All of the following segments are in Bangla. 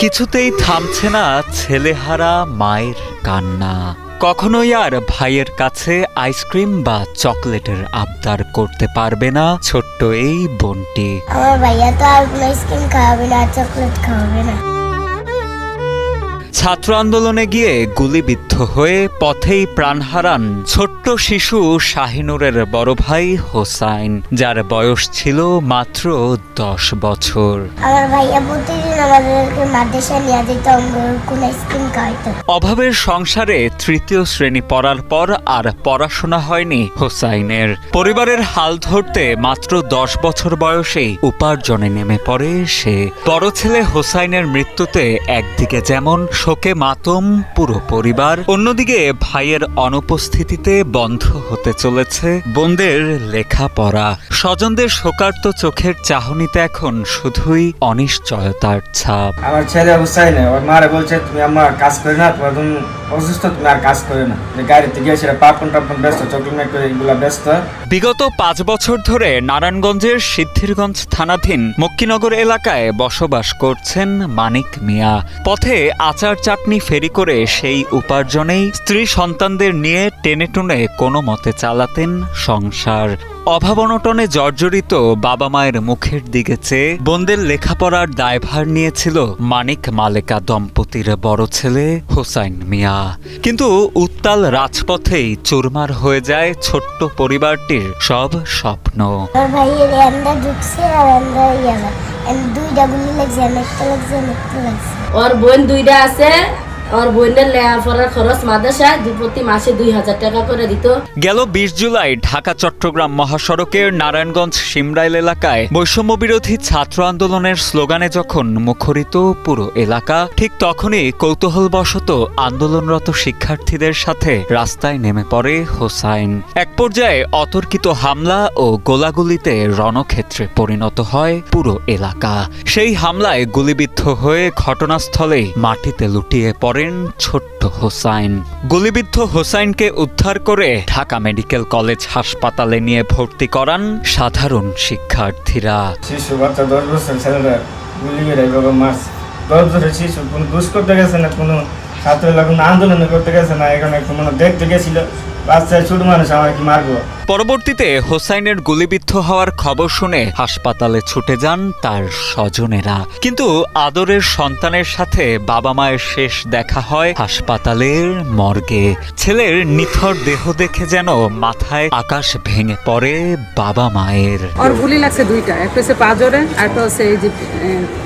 কিছুতেই থামছে না ছেলেহারা মায়ের কান্না। কখনোই আর ভাইয়ের কাছে আইসক্রিম বা চকলেটের আবদার করতে পারবে না ছোট্ট এই বোনটি। আমার ভাইয়া তো আর আইসক্রিম খাওয়াবে না চকলেট খাওয়াবে না। ছাত্র আন্দোলনে গিয়ে গুলিবিদ্ধ হয়ে পথেই প্রাণ হারান ছোট্ট শিশু শাহিনুরের বড় ভাই হোসাইন যার বয়স ছিল মাত্র দশ বছর। আমার ভাইয়া প্রতিদিন আমাদেরকে মাদ্রাসা নিয়ে যেত কোন আইসক্রিম খাওয়াইতো অভাবের সংসারে তৃতীয় শ্রেণি পড়ার পর আর পড়াশোনা হয়নি হোসাইনের। পরিবারের হাল ধরতে মাত্র দশ বছর বয়সেই উপার্জনে নেমে পড়ে সে। বড় ছেলে হোসাইনের মৃত্যুতে একদিকে যেমন শোকে মাতম, পুরো পরিবার, অন্যদিকে ভাইয়ের অনুপস্থিতিতে বন্ধ হতে চলেছে বোনদের লেখাপড়া। স্বজনদের শোকার্ত চোখের চাহনিতে এখন শুধুই অনিশ্চয়তার ছাপ। আমার ছেলে হুসাইন ওর মারে বলছে, তুমি আমার কাজ করে না, তোমার তুমি বিগত পাঁচ বছর ধরে নারায়ণগঞ্জের সিদ্ধিরগঞ্জ থানাধীন মক্কিনগর এলাকায় বসবাস করছেন মানিক মিয়া। পথে আচার চাটনি ফেরি করে সেই উপার্জনেই স্ত্রী সন্তানদের নিয়ে টেনে টুনে কোনো মতে চালাতেন সংসার। অভাবনটনে জর্জরিত বাবা মায়ের মুখের দিকে চেয়ে বোনদের লেখাপড়ার দায়ভার নিয়েছিল মানিক মালেকা দম্পতির বড় ছেলে হোসাইন মিয়া। কিন্তু উত্তাল রাজপথেই চুরমার হয়ে যায় ছোট্ট পরিবারটির সব স্বপ্ন। লাগছে। ওর বোন দুইটা আছে বোনের লেখাপড়ার খরচ মাদ্রাসায় প্রতি মাসে দুই হাজার টাকা করে দিত। গেল বিশ জুলাই ঢাকা, চট্টগ্রাম মহাসড়কের নারায়ণগঞ্জ সিমরাইল এলাকায় বৈষম্য বিরোধী ছাত্র আন্দোলনের স্লোগানে যখন মুখরিত পুরো এলাকা, ঠিক তখনই কৌতূহলবশত আন্দোলনরত শিক্ষার্থীদের সাথে রাস্তায় নেমে পড়ে হোসাইন। এক পর্যায়ে অতর্কিত হামলা ও গোলাগুলিতে রণক্ষেত্রে পরিণত হয় পুরো এলাকা। সেই হামলায় গুলিবিদ্ধ হয়ে ঘটনাস্থলেই মাটিতে লুটিয়ে পড়েন ছোট্ট হোসাইন। গুলিবিদ্ধ হোসাইনকে উদ্ধার করে ঢাকা মেডিকেল কলেজ হাসপাতালে নিয়ে ভর্তি করান সাধারণ শিক্ষার্থীরা। শিশু বাচ্চা দশ বছর, ছেলেরা দশ বছরের শিশু কোনো দুষ করতে গেছে না, কোনো ছাত্র আন্দোলন করতে গেছে না, এখানে কোনো দেখতে গেছিল। বাচ্চা ছোট মানুষ আমার কি মারবো? পরবর্তীতে হোসাইনের গুলিবিদ্ধ হওয়ার খবর শুনে হাসপাতালে ছুটে যান তার স্বজনেরা। কিন্তু আদরের সন্তানের সাথে বাবা মায়ের শেষ দেখা হয় হাসপাতালের মর্গে। ছেলের নিথর দেহ দেখে যেন মাথায় আকাশ ভেঙে পড়ে বাবা মায়ের। ওর গুলি লাগছে দুইটা একটা হচ্ছে পাজরে আর একটা হচ্ছে এই যে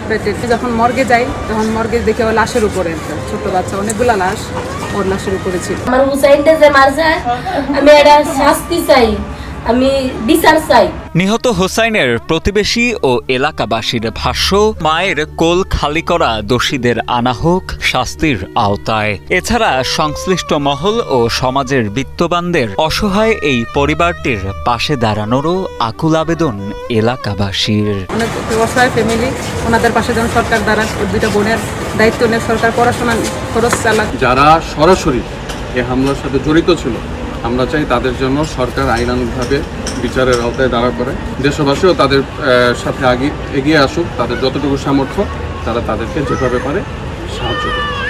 পেটে। যখন মর্গে যাই তখন মর্গে দেখে ও লাশের উপরে একটা ছোট বাচ্চা অনেকগুলা লাশ ওর লাশের উপরে ছিল। আমার হুসাইনটা যে মারছে আমি এটা শাস্তি চাই আমি বিচার চাই। নিহত হোসাইনের প্রতিবেশী ও এলাকাবাসীর ভাষ্য মায়ের কোল খালি করা দোষীদের আনা হোক শাস্তির আওতায়। এছাড়া সংশ্লিষ্ট মহল ও সমাজের বিত্তবানদের অসহায় এই পরিবারটির পাশে দাঁড়ানোরও আকুল আবেদন এলাকাবাসীর। অনেক অসহায় ফ্যামিলি ওনাদের পাশে যেন সরকার দ্বারা দুইটা বোনের দায়িত্ব নিয়ে সরকার পড়াশোনা খরচ যারা সরাসরি এ হামলার সাথে জড়িত ছিল আমরা চাই তাদের জন্য সরকার আইনানুগভাবে বিচারের আওতায় দাঁড়া করে। দেশবাসীও তাদের সাথে আগে এগিয়ে আসুক, তাদের যতটুকু সামর্থ্য, তারা তাদেরকে যেভাবে পারে সাহায্য করুক।